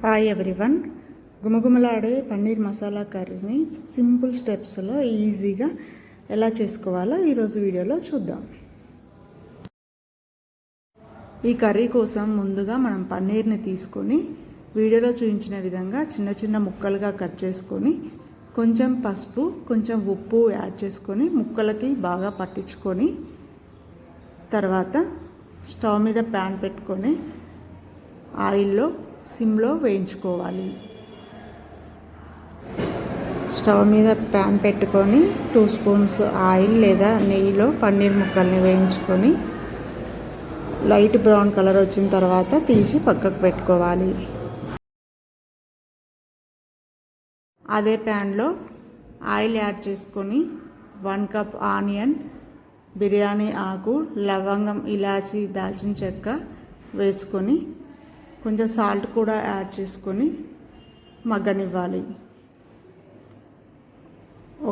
Hi everyone గుమగుమలాడే పన్నీర్ మసాలా కర్రీని simple స్టెప్స్లో ఈజీగా ఎలా చేసుకోవాలో ఈరోజు వీడియోలో చూద్దాం. ఈ కర్రీ కోసం ముందుగా మనం పన్నీర్ని తీసుకొని వీడియోలో చూపించిన విధంగా చిన్న చిన్న ముక్కలుగా కట్ చేసుకొని కొంచెం పసుపు కొంచెం ఉప్పు యాడ్ చేసుకొని ముక్కలకి బాగా పట్టించుకొని తర్వాత స్టవ్ మీద ప్యాన్ పెట్టుకొని ఆయిల్లో సిమ్లో వేయించుకోవాలి. స్టవ్ మీద ప్యాన్ పెట్టుకొని టూ స్పూన్స్ ఆయిల్ లేదా నెయ్యిలో పన్నీర్ ముక్కల్ని వేయించుకొని లైట్ బ్రౌన్ కలర్ వచ్చిన తర్వాత తీసి పక్కకు పెట్టుకోవాలి. అదే ప్యాన్లో ఆయిల్ యాడ్ చేసుకొని వన్ కప్ ఆనియన్ బిర్యానీ ఆకు లవంగం ఇలాచి దాల్చిన చెక్క వేసుకొని కొంచెం సాల్ట్ కూడా యాడ్ చేసుకొని మగ్గనివ్వాలి.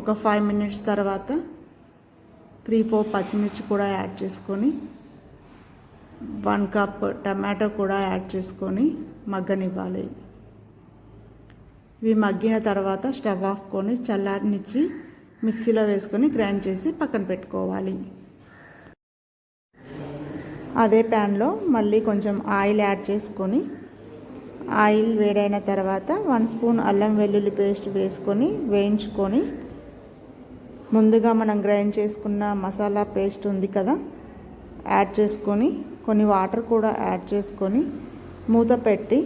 ఒక ఫైవ్ మినిట్స్ తర్వాత త్రీ ఫోర్ పచ్చిమిర్చి కూడా యాడ్ చేసుకొని వన్ కప్ టమాటో కూడా యాడ్ చేసుకొని మగ్గనివ్వాలి. ఇవి మగ్గిన తర్వాత స్టవ్ ఆఫ్కొని చల్లారినిచ్చి మిక్సీలో వేసుకొని గ్రైండ్ చేసి పక్కన పెట్టుకోవాలి. అదే ప్యాన్లో మళ్ళీ కొంచెం ఆయిల్ యాడ్ చేసుకొని ఆయిల్ వేడైన తర్వాత వన్ స్పూన్ అల్లం వెల్లుల్లి పేస్ట్ వేసుకొని వేయించుకొని ముందుగా మనం గ్రైండ్ చేసుకున్న మసాలా పేస్ట్ ఉంది కదా యాడ్ చేసుకొని కొన్ని వాటర్ కూడా యాడ్ చేసుకొని మూత పెట్టి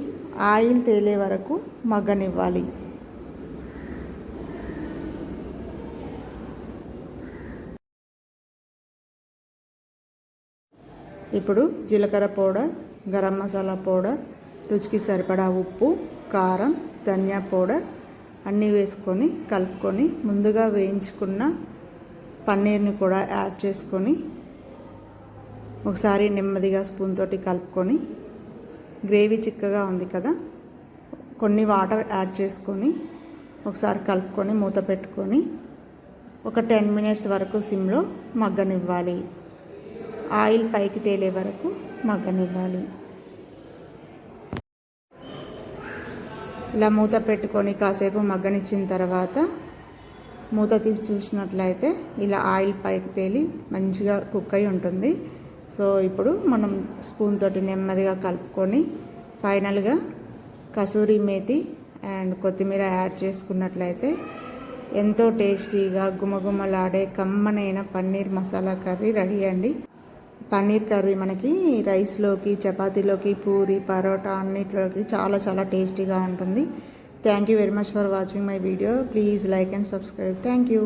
ఆయిల్ తేలే వరకు మగ్గనివ్వాలి. ఇప్పుడు జీలకర్ర పౌడర్ గరం మసాలా పౌడర్ రుచికి సరిపడా ఉప్పు కారం ధనియా పౌడర్ అన్నీ వేసుకొని కలుపుకొని ముందుగా వేయించుకున్న పన్నీర్ని కూడా యాడ్ చేసుకొని ఒకసారి నెమ్మదిగా స్పూన్ తోటి కలుపుకొని గ్రేవీ చిక్కగా ఉంది కదా కొన్ని వాటర్ యాడ్ చేసుకొని ఒకసారి కలుపుకొని మూత పెట్టుకొని ఒక టెన్ మినిట్స్ వరకు సిమ్లో మగ్గనివ్వాలి. ఆయిల్ పైకి తేలే వరకు మగ్గనివ్వాలి. ఇలా మూత పెట్టుకొని కాసేపు మగ్గనిచ్చిన తర్వాత మూత తీసి చూసినట్లయితే ఇలా ఆయిల్ పైకి తేలి మంచిగా కుక్ అయి ఉంటుంది. సో ఇప్పుడు మనం స్పూన్ తోటి నెమ్మదిగా కలుపుకొని ఫైనల్గా కసూరి మేతి అండ్ కొత్తిమీర యాడ్ చేసుకున్నట్లయితే ఎంతో టేస్టీగా గుమగుమలాడే కమ్మనైన పన్నీర్ మసాలా కర్రీ రెడీ అండి. పన్నీర్ కర్రీ మనకి రైస్లోకి చపాతీలోకి పూరి పరోటా అన్నిట్లోకి చాలా చాలా టేస్టీగా ఉంటుంది. Thank you very much for watching my video please like and subscribe thank you